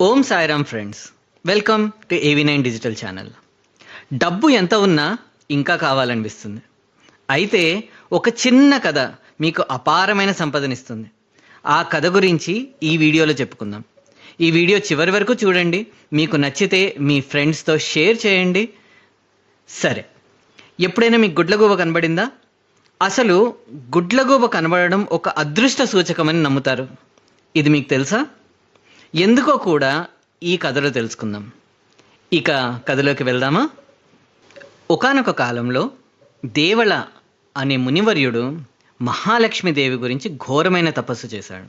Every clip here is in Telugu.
Om Sairam friends welcome to A V nine digital channel. డబ్బు ఎంత ఉన్నా ఇంకా కావాలనిపిస్తుంది. అయితే ఒక చిన్న కథ మీకు అపారమైన సంపదనిస్తుంది. ఆ కథ గురించి ఈ వీడియోలో చెప్పుకుందాం. ఈ వీడియో చివరి వరకు చూడండి. మీకు నచ్చితే మీ ఫ్రెండ్స్తో షేర్ చేయండి. సరే ఎప్పుడైనా మీకు గుడ్లగూబ కనబడిందా? అసలు గుడ్లగూబ కనబడడం ఒక అదృష్ట సూచకమని నమ్ముతారు. ఇది మీకు తెలుసా? ఎందుకో కూడా ఈ కథలో తెలుసుకుందాం. ఇక కథలోకి వెళ్దామా? ఒకానొక కాలంలో దేవళ అనే మునివర్యుడు మహాలక్ష్మీదేవి గురించి ఘోరమైన తపస్సు చేశాడు.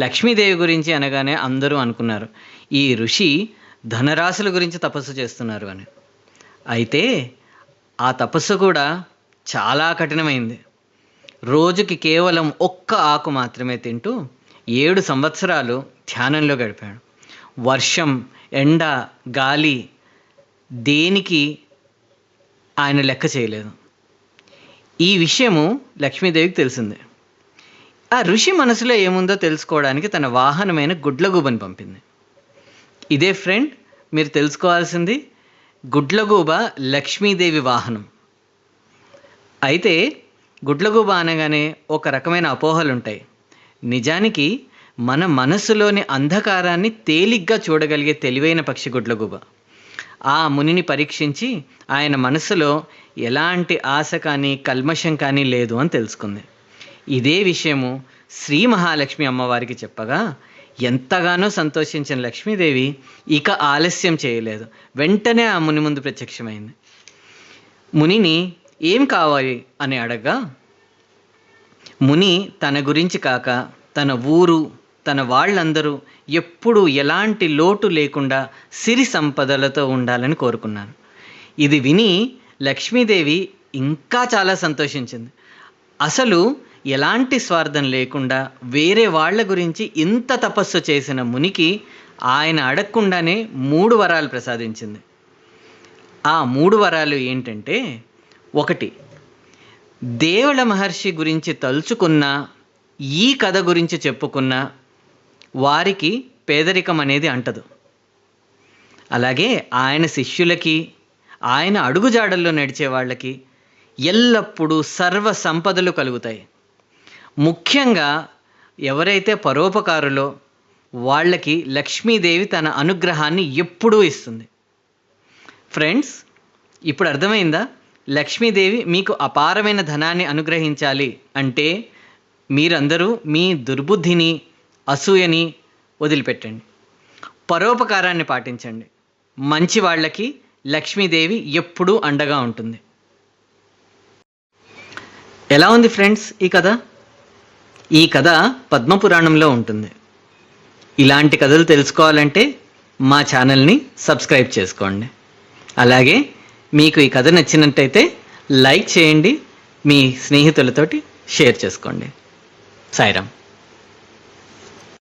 లక్ష్మీదేవి గురించి అనగానే అందరూ అనుకున్నారు ఈ ఋషి ధనరాశుల గురించి తపస్సు చేస్తున్నారు అని. అయితే ఆ తపస్సు కూడా చాలా కఠినమైంది. రోజుకి కేవలం ఒక్క ఆకు మాత్రమే తింటూ ఏడు సంవత్సరాలు ధ్యానంలో గడిపాడు. వర్షం ఎండ గాలి దేనికి ఆయన లెక్క చేయలేదు. ఈ విషయము లక్ష్మీదేవికి తెలిసింది. ఆ ఋషి మనసులో ఏముందో తెలుసుకోవడానికి తన వాహనమైన గుడ్లగూబని పంపింది. ఇదే ఫ్రెండ్ మీరు తెలుసుకోవాల్సింది గుడ్లగూబ లక్ష్మీదేవి వాహనం. అయితే గుడ్లగూబ అనగానే ఒక రకమైన అపోహలు ఉంటాయి నిజానికి మన మనస్సులోని అంధకారాన్ని తేలిగ్గా చూడగలిగే తెలివైన పక్షి గుడ్లగూబ. ఆ మునిని పరీక్షించి ఆయన మనసులో ఎలాంటి ఆశ కానీ కల్మషం కానీ లేదు అని తెలుసుకుంది. ఇదే విషయము శ్రీ మహాలక్ష్మి అమ్మవారికి చెప్పగా ఎంతగానో సంతోషించిన లక్ష్మీదేవి ఇక ఆలస్యం చేయలేదు. వెంటనే ఆ ముని ముందు ప్రత్యక్షమైంది. మునిని ఏం కావాలి అని అడగగా ముని తన గురించి కాక తన ఊరు తన వాళ్ళందరూ ఎప్పుడూ ఎలాంటి లోటు లేకుండా సిరి సంపదలతో ఉండాలని కోరుకున్నాను ఇది విని లక్ష్మీదేవి ఇంకా చాలా సంతోషించింది. అసలు ఎలాంటి స్వార్థం లేకుండా వేరే వాళ్ళ గురించి ఇంత తపస్సు చేసిన మునికి ఆయన అడగకుండానే మూడు వరాలు ప్రసాదించింది. ఆ మూడు వరాలు ఏంటంటే ఒకటి దేవుళ మహర్షి గురించి తలుచుకున్న ఈ కథ గురించి చెప్పుకున్న వారికి పేదరికం అనేది అంటదు. అలాగే ఆయన శిష్యులకి ఆయన అడుగుజాడల్లో నడిచే వాళ్ళకి ఎల్లప్పుడూ సర్వ సంపదలు కలుగుతాయి. ముఖ్యంగా ఎవరైతే పరోపకారులో వాళ్ళకి లక్ష్మీదేవి తన అనుగ్రహాన్ని ఎప్పుడూ ఇస్తుంది. ఫ్రెండ్స్ ఇప్పుడు అర్థమైందా? లక్ష్మీదేవి మీకు అపారమైన ధనాన్ని అనుగ్రహించాలి అంటే మీరందరూ మీ దుర్బుద్ధిని అసూయని వదిలిపెట్టండి. పరోపకారాన్ని పాటించండి. మంచి వాళ్ళకి లక్ష్మీదేవి ఎప్పుడూ అండగా ఉంటుంది. ఎలా ఉంది ఫ్రెండ్స్ ఈ కథ? ఈ కథ పద్మపురాణంలో ఉంటుంది. ఇలాంటి కథలు తెలుసుకోవాలంటే మా ఛానల్ని సబ్స్క్రైబ్ చేసుకోండి. అలాగే మీకు ఈ కథ నచ్చినట్టయితే లైక్ చేయండి. మీ స్నేహితులతోటి షేర్ చేసుకోండి. సాయిరామ్.